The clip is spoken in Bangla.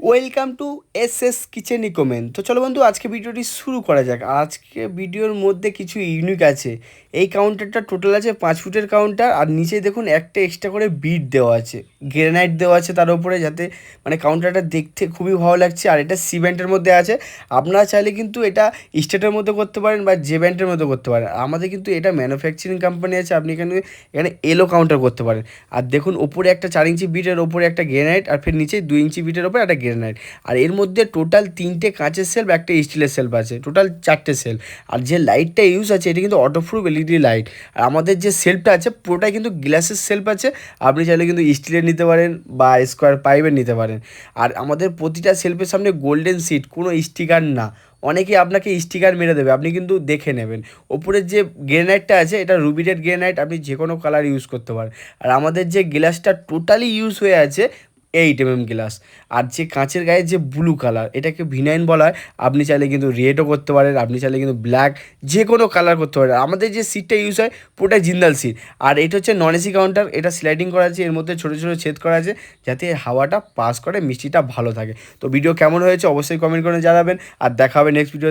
Welcome to S S kitchen recommend তো চলো বন্ধু, আজকে ভিডিওটি শুরু করা যাক। আজকে ভিডিওর মধ্যে কিছু ইউনিক আছে। এই কাউন্টারটা টোটাল আছে পাঁচ ফুটের কাউন্টার আর নিচে দেখুন একটা এক্সট্রা করে বিট দেওয়া আছে। গ্রেনাইট দেওয়া আছে তার উপরে যাতে মানে কাউন্টারটা দেখতে খুবই ভালো লাগছে, আর এটা সিমেন্টের মধ্যে আছে। আপনারা চাইলে কিন্তু এটা স্টেটের মধ্যে করতে পারেন বা জে ব্যান্ডের মধ্যে করতে পারেন। আমাদের কিন্তু এটা ম্যানুফ্যাকচারিং কোম্পানি আছে, আপনি এখানে এখানে এলো কাউন্টার করতে পারেন। আর দেখুন ওপরে একটা চার ইঞ্চি বিটের ওপরে একটা গ্রেনাইট আর ফের নিচে দুই ইঞ্চি বিটের ওপরে একটা গ্রেনাইট আর এর মধ্যে টোটাল তিনটে কাঁচের সেলফ একটা স্টিলের সেলফ আছে। টোটাল চারটে সেলফ আর যে লাইটটা ইউজ আছে, এটা কিন্তু অটোপ্রুফ এলইডি লাইট আর আমাদের যে সেলফটা আছে, পুরোটাই কিন্তু গ্লাসের সেলফ আছে। আপনি চাইলে কিন্তু স্টিলের নিতে পারেন বা স্কোয়ার পাইপের নিতে পারেন। আর আমাদের প্রতিটা সেলফের সামনে গোল্ডেন সিট কোনো স্টিকার না। অনেকে আপনাকে স্টিকার মেরে দেবে, আপনি কিন্তু দেখে নেবেন। ওপরের যে গ্রেনাইটটা আছে, এটা রুবিটেড গ্রেনাইট আপনি যে কোনো কালার ইউজ করতে পারেন। আর আমাদের যে গ্লাসটা টোটালি ইউজ হয়ে আছে এইট এম এম গ্লাস আর যে কাঁচের গায়ে যে ব্লু কালার এটাকে ভিনাইন বলা হয়। আপনি চাইলে কিন্তু রেডও করতে পারেন, আপনি চাইলে কিন্তু ব্ল্যাক যে কোনো কালার করতে পারেন। আমাদের যে সিটটা ইউজ হয় পুরোটা জিন্দাল সিট আর এটা হচ্ছে নন এসি কাউন্টার এটা স্লাইডিং করা আছে, এর মধ্যে ছোটো ছোটো ছেদ করা আছে, যাতে হাওয়াটা পাস করে, মিষ্টিটা ভালো থাকে। তো ভিডিও কেমন হয়েছে, অবশ্যই কমেন্ট করে জানাবেন। আর দেখা হবে নেক্সট ভিডিও